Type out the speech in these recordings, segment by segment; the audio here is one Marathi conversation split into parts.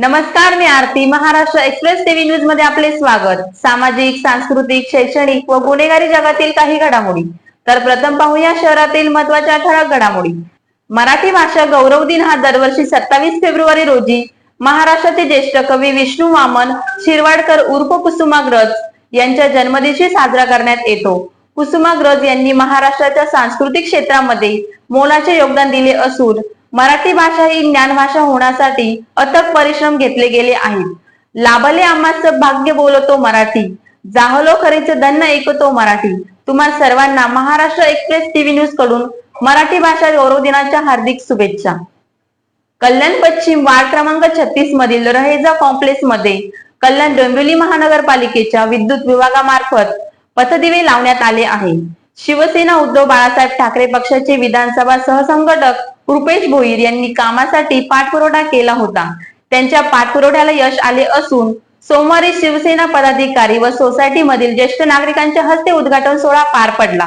नमस्कार मी आरती. महाराष्ट्र एक्सप्रेस टीव्ही न्यूजमध्ये आपले स्वागत. सामाजिक सांस्कृतिक शैक्षणिक व गुन्हेगारी जगातील काही घडामोडी. तर प्रथम पाहूया शहरातील महत्त्वाच्या ठळक घडामोडी. मराठी भाषा गौरव दिन हा दरवर्षी सत्तावीस फेब्रुवारी रोजी महाराष्ट्राचे ज्येष्ठ कवी विष्णू वामन शिरवाडकर उर्फ कुसुमाग्रज यांच्या जन्मदिवशी साजरा करण्यात येतो. कुसुमाग्रज यांनी महाराष्ट्राच्या सांस्कृतिक क्षेत्रामध्ये मोलाचे योगदान दिले असून मराठी भाषा ही ज्ञानभाषा होण्यासाठी अथक परिश्रम घेतले गेले आहेत. लाभले आम्हाच भाग्य बोलतो मराठी. जाहलो खरेच दन्न ऐकतो मराठी. तुम्हा सर्वांना महाराष्ट्र एक्सप्रेस टीव्ही न्यूजकडून मराठी भाषा गौरव दिनाच्या हार्दिक शुभेच्छा. कल्याण पश्चिम वार्ड क्रमांक छत्तीस मधील रहेजा कॉम्प्लेक्समध्ये कल्याण डोंबिवली महानगरपालिकेच्या विद्युत विभागामार्फत पथदिवे लावण्यात आले आहे. शिवसेना उद्धव बाळासाहेब ठाकरे पक्षाचे विधानसभा सहसंघटक रुपेश भोईर यांनी कामासाठी पाठपुरवठा केला होता. त्यांच्या पाठपुरवठ्याला यश आले असून सोमवारी शिवसेना पदाधिकारी व सोसायटी मधील ज्येष्ठ नागरिकांच्या हस्ते उद्घाटन सोहळा पार पडला.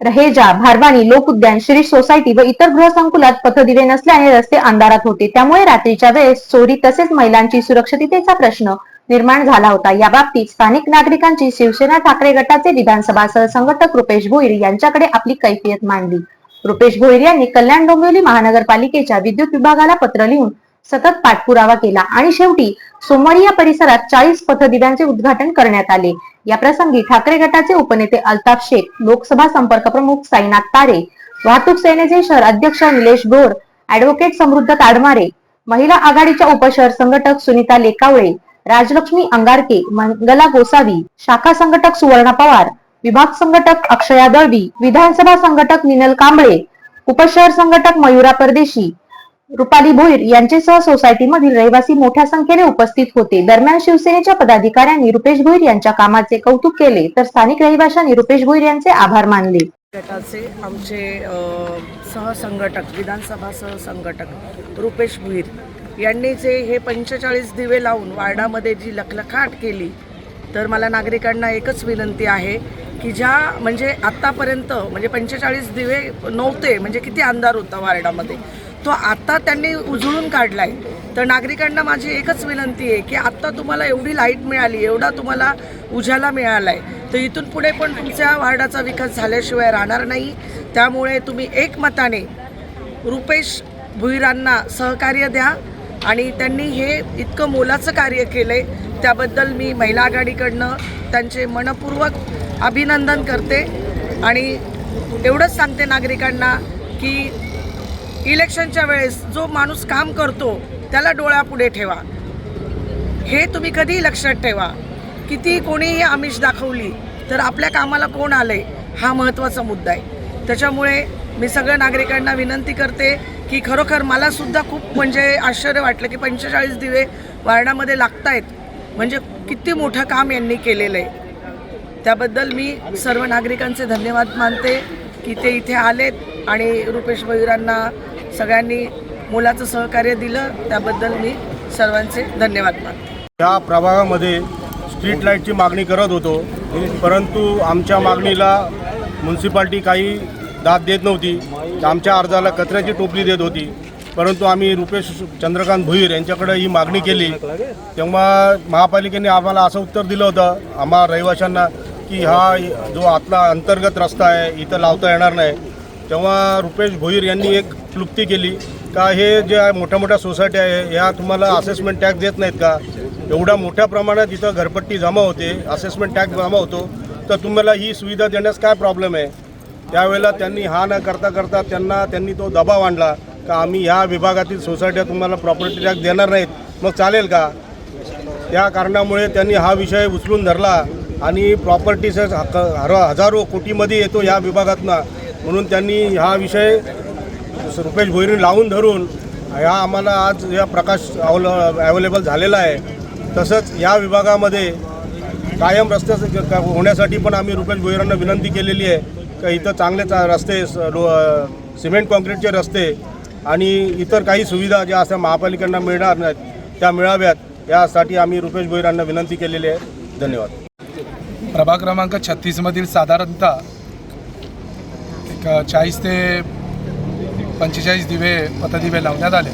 रहेजा भारवानी लोक उद्यान श्री सोसायटी व इतर गृहसंकुलात पथदिवे नसल्याने रस्ते अंधारात होते. त्यामुळे रात्रीच्या वेळेस चोरी तसेच महिलांची सुरक्षिततेचा प्रश्न निर्माण झाला होता. याबाबतीत स्थानिक नागरिकांची शिवसेना ठाकरे गटाचे विधानसभा सहसंघटक रुपेश भोईर यांच्याकडे आपली कैफियत मांडली. रुपेश भोईर यांनी कल्याण डोंबिवली महानगरपालिकेच्या विद्युत विभागाला पत्र लिहून सतत पाठपुरावा केला आणि शेवटी सोमवारी या परिसरात चाळीस पथदिव्यांचे उद्घाटन करण्यात आले. या प्रसंगी ठाकरे गटाचे उपनेते अल्ताफ शेख लोकसभा संपर्क प्रमुख साईनाथ तारे वाहतूक सेनेचे शहर अध्यक्ष निलेश भोर ऍडव्होकेट समृद्ध ताडमारे महिला आघाडीच्या उपशहर संघटक सुनीता लेकावळे राजलक्ष्मी अंगारके मंगला गोसावी शाखा संघटक सुवर्णा पवार विभाग संघटक अक्षया दळवी विधानसभा संघटक निनल कांबळे उपशहर संघटक मयुरा परदेशी रुपाली भोईर यांच्यासह सोसायटीमधील रहिवासी मोठ्या संख्येने उपस्थित होते. दरम्यान शिवसेनेच्या पदाधिकाऱ्यांनी रुपेश भोईर यांच्या कामाचे कौतुक केले तर स्थानिक रहिवाशांनी रुपेश भोईर यांचे आभार मानले. गटाचे आमचे सहसंघटक विधानसभा सहसंघटक रुपेश भुईर यांनी जे हे पंचेचाळीस दिवे लावून वार्डामध्ये जी लखलखाट केली तर मला नागरिकांना एकच विनंती आहे की ज्या म्हणजे आत्तापर्यंत म्हणजे पंचेचाळीस दिवे नव्हते म्हणजे किती अंधार होता वार्डामध्ये तो आत्ता त्यांनी उजळून काढलाय. तर नागरिकांना माझी एकच विनंती आहे की आत्ता तुम्हाला एवढी लाइट मिळाली एवढा तुम्हाला उजाला मिळाला आहे तर इथून पुढे पण तुमच्या वार्डाचा विकास झाल्याशिवाय राहणार नाही. त्यामुळे तुम्ही एकमताने रुपेश भुईरांना सहकार्य द्या आणि त्यांनी हे इतकं मोलाचं कार्य केलं आहे त्याबद्दल मी महिला आघाडीकडनं त्यांचे मनपूर्वक अभिनंदन करते. आणि एवढंच सांगते नागरिकांना की इलेक्शनच्या वेळेस जो माणूस काम करतो त्याला डोळ्यापुढे ठेवा. हे तुम्ही कधीही लक्षात ठेवा. किती कोणीही आमिष दाखवली तर आपल्या कामाला कोण आलंय हा महत्त्वाचा मुद्दा आहे. त्याच्यामुळे मी सगळ्या नागरिकांना विनंती करते की खरोखर मलासुद्धा खूप म्हणजे आश्चर्य वाटलं की पंचेचाळीस दिवे वार्डामध्ये लागतायत. म्हणजे किती मोठं काम यांनी केलेलं आहे. त्याबद्दल मी सर्व नागरिकांचे धन्यवाद मानते की ते इथे आलेत आणि रुपेश मयुरांना सगळ्यांनी मुलाचं सहकार्य दिलं. त्याबद्दल मी सर्वांचे धन्यवाद मानते. या प्रभागामध्ये स्ट्रीट लाईटची मागणी करत होतो. परंतु आमच्या मागणीला म्युन्सिपाल्टी काही दाद देत नव्हती. आमच्या अर्जाला कचऱ्याची टोपली देत होती. परंतु आम्ही रुपेश चंद्रकांत भुईर यांच्याकडे ही मागणी केली. तेव्हा महापालिकेने आम्हाला असं उत्तर दिलं होतं आम्हा रहिवाशांना की हा जो आतला अंतर्गत रस्ता आहे इथं लावता येणार नाही. तेव्हा रुपेश भोईर यांनी एक क्लुप्ती केली का हे जे मोठ्या मोठ्या सोसायटी आहे या तुम्हाला असेसमेंट टॅक्स देत नाहीत का? एवढ्या मोठ्या प्रमाणात इथं घरपट्टी जमा होते असेसमेंट टॅक्स जमा होतो. तर तुम्हाला ही सुविधा देण्यास काय प्रॉब्लेम आहे? त्यावेळेला त्यांनी हा न करता करता त्यांना त्यांनी तो दबाव आणला. का आम्ही ह्या विभागातील सोसायट्या तुम्हाला प्रॉपर्टी टॅक्स देणार नाहीत? मग चालेल का? त्या कारणामुळे त्यांनी हा विषय उचलून धरला आणि प्रॉपर्टीचा हजारो कोटीमध्ये येतो या विभागातनं. म्हणून त्यांनी हा विषय रुपेश भोईरी लावून धरून ह्या आम्हाला आज या प्रकाश अवल अवेलेबल झालेला आहे. तसंच या विभागामध्ये कायम रस्ते होण्यासाठी पण आम्ही रुपेश भोईरांना विनंती केलेली आहे. का इथं चांगले चा रस्ते स- सिमेंट कॉन्क्रीटचे रस्ते आणि इतर काही सुविधा ज्या अशा महापालिकांना मिळणार नाहीत त्या मिळाव्यात यासाठी आम्ही रुपेश भोईरांना विनंती केलेली आहे. धन्यवाद. प्रभाग क्रमांक छत्तीसमधील साधारणतः एक चाळीस ते पंचेचाळीस दिवे पथदिवे लावण्यात आले.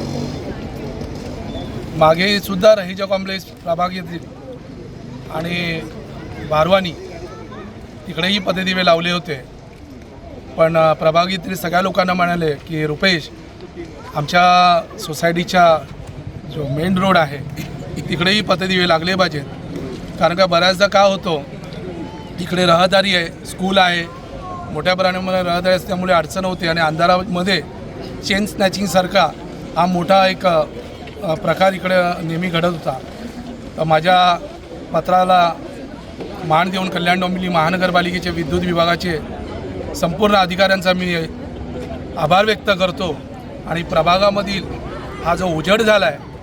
मागे सुद्धा रहीजा कॉम्प्लेक्स प्रभाग येथील आणि बारवानी तिकडेही पतदिवे लावले होते. पण प्रभागीतील सगळ्या लोकांना म्हणाले की रुपेश आमच्या सोसायटीच्या जो मेन रोड आहे तिकडेही पथदिवे लागले पाहिजेत. कारण का बऱ्याचदा का होतो इकडे रहदारी आहे स्कूल आहे मोठ्या प्रमाणामध्ये रहदारी असल्यामुळे अडचण होते आणि अंधारामध्ये चेन स्नॅचिंगसारखा हा मोठा एक प्रकार इकडे नेहमी घडत होता. माझ्या पत्राला मान देऊन कल्याण डोंबिवली महानगरपालिकेचे विद्युत विभागाचे संपूर्ण अधिकाऱ्यांचा मी आभार व्यक्त करतो. आणि प्रभागामधील हा जो उजेड झाला आहे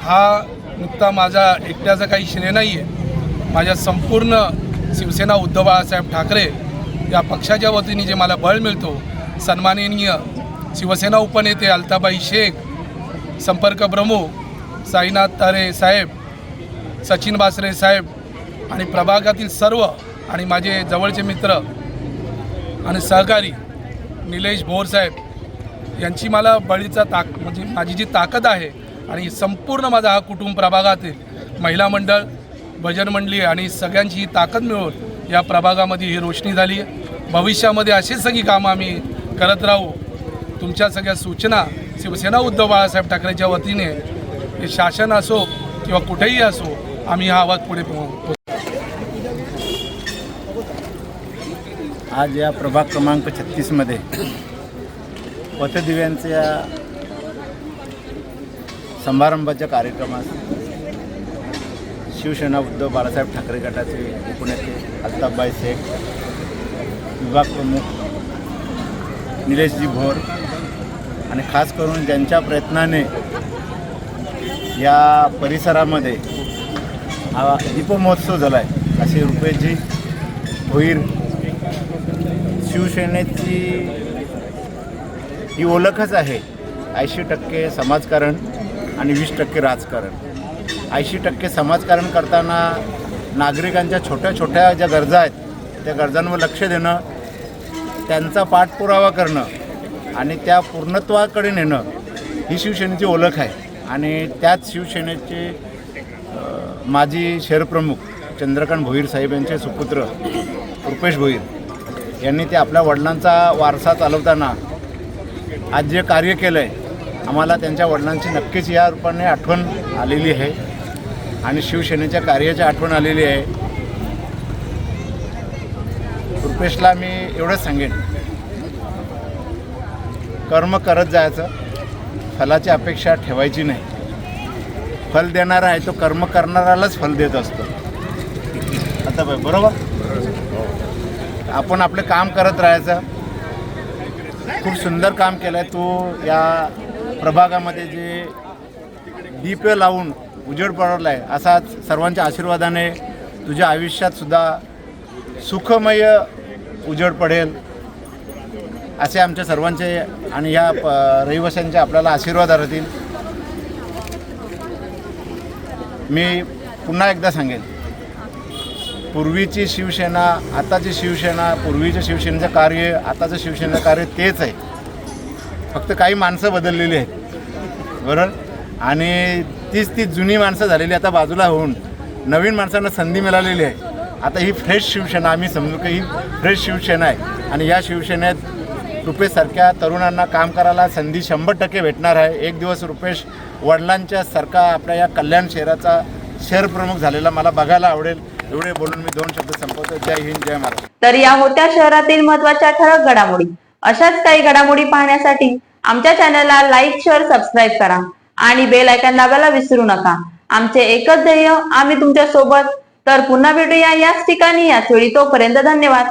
हा नुकता माझा एकट्याचा काही श्रेय नाही आहे माझ्या संपूर्ण शिवसेना उद्धव बाळासाहेब ठाकरे या पक्षाच्या वतीने जे मला बळ मिळतो सन्माननीय शिवसेना उपनेते अल्ताबाई शेख संपर्क प्रमुख साईनाथ तारे साहेब सचिन बासरे साहेब आणि प्रभागातील सर्व आणि माझे जवळचे मित्र आणि सहकारी निलेश भोर साहेब यांची मला बळीचा ताक म्हणजे माझी जी ताकद आहे आणि संपूर्ण माझा हा कुटुंब प्रभागातील महिला मंडळ भजन मंडळी आणि सगळ्यांची ही ताकद मिळून या प्रभागामध्ये ही रोशनी झाली. आहे भविष्यामध्ये अशीच सगळी कामं आम्ही करत राहू. तुमच्या सगळ्या सूचना शिवसेना उद्धव बाळासाहेब ठाकरेच्या वतीने हे शासन असो किंवा कुठेही असो आम्ही हा आवाज पुढे पो- आज या प्रभाग क्रमांक छत्तीसमध्ये पथदिव्यांच्या समारंभाच्या कार्यक्रमात शिवसेना उद्धव बाळासाहेब ठाकरे गटाचे उपनेते अल्ताफबाई शेख विभाग प्रमुख निलेशजी भोर आणि खास करून ज्यांच्या प्रयत्नाने या परिसरामध्ये हा दीपमहोत्सव झाला आहे असे रुपेशजी भोईर शिवसेनेची ही ओळखच आहे. ऐंशी टक्के समाजकारण आणि वीस टक्के राजकारण. ऐंशी टक्के समाजकारण करताना नागरिकांच्या छोट्या छोट्या ज्या गरजा आहेत त्या गरजांवर लक्ष देणं त्यांचा पाठपुरावा करणं आणि त्या पूर्णत्वाकडे नेणं ही शिवसेनेची ओळख आहे. आणि त्याच शिवसेनेचे माजी शहरप्रमुख चंद्रकांत भोईर साहेब यांचे सुपुत्र रुपेश भोईर यांनी ते आपल्या वडिलांचा वारसा चालवताना आज जे कार्य केलं आहे आम्हाला त्यांच्या वडिलांची नक्कीच या रूपाने आठवण आलेली आहे. आणि शिवसेनेच्या कार्याची आठवण आलेली आहे. रुपेशला मी एवढंच सांगेन. कर्म करत जायचं फलाची अपेक्षा ठेवायची नाही. फल देणारा आहे तो कर्म करणाऱ्यालाच फल देत असतो. आता बाई बरोबर? आपण आपलं काम करत राहायचं खूप सुंदर काम केलं आहे तू या प्रभागामध्ये जे दीप लावून उजेड पडवला आहे असाच सर्वांच्या आशीर्वादाने तुझ्या आयुष्यात सुद्धा सुखमय उजेड पडेल असे आमच्या सर्वांचे आणि या प रहिवाशांचे आपल्याला आशीर्वाद राहतील. मी पुन्हा एकदा सांगेन पूर्वीची शिवसेना आताची शिवसेना पूर्वीच्या शिवसेनेचं कार्य आताचं शिवसेनेचं कार्य तेच आहे. फक्त काही माणसं बदललेली आहेत. बरोबर? आणि तीच ती जुनी माणसं झालेली आता बाजूला होऊन नवीन माणसांना संधी मिळालेली आहे. आता ही फ्रेश शिवसेना आम्ही समजू की ही फ्रेश शिवसेना आहे. आणि या शिवसेनेत रुपेशसारख्या तरुणांना काम करायला संधी शंभर टक्के भेटणार आहे. एक दिवस रुपेश वडिलांच्या सारखा आपल्या या कल्याण शहराचा शहर प्रमुख झालेला मला बघायला आवडेल. एवढे बोलून मी दोन शब्द संपवतो जय हिंद जय महाराष्ट्र. तर या होत्या शहरातील महत्त्वाच्या ठळक घडामोडी. अशाच काही घडामोडी पाहण्यासाठी आमच्या चॅनलला लाईक शेअर सबस्क्राईब करा आणि बेल आयकॉन दाबायला विसरू नका. आमचे एकच ध्येय आम्ही तुमच्यासोबत तर पुन्हा भेटूया याच ठिकाणी याच वेळी. तोपर्यंत धन्यवाद.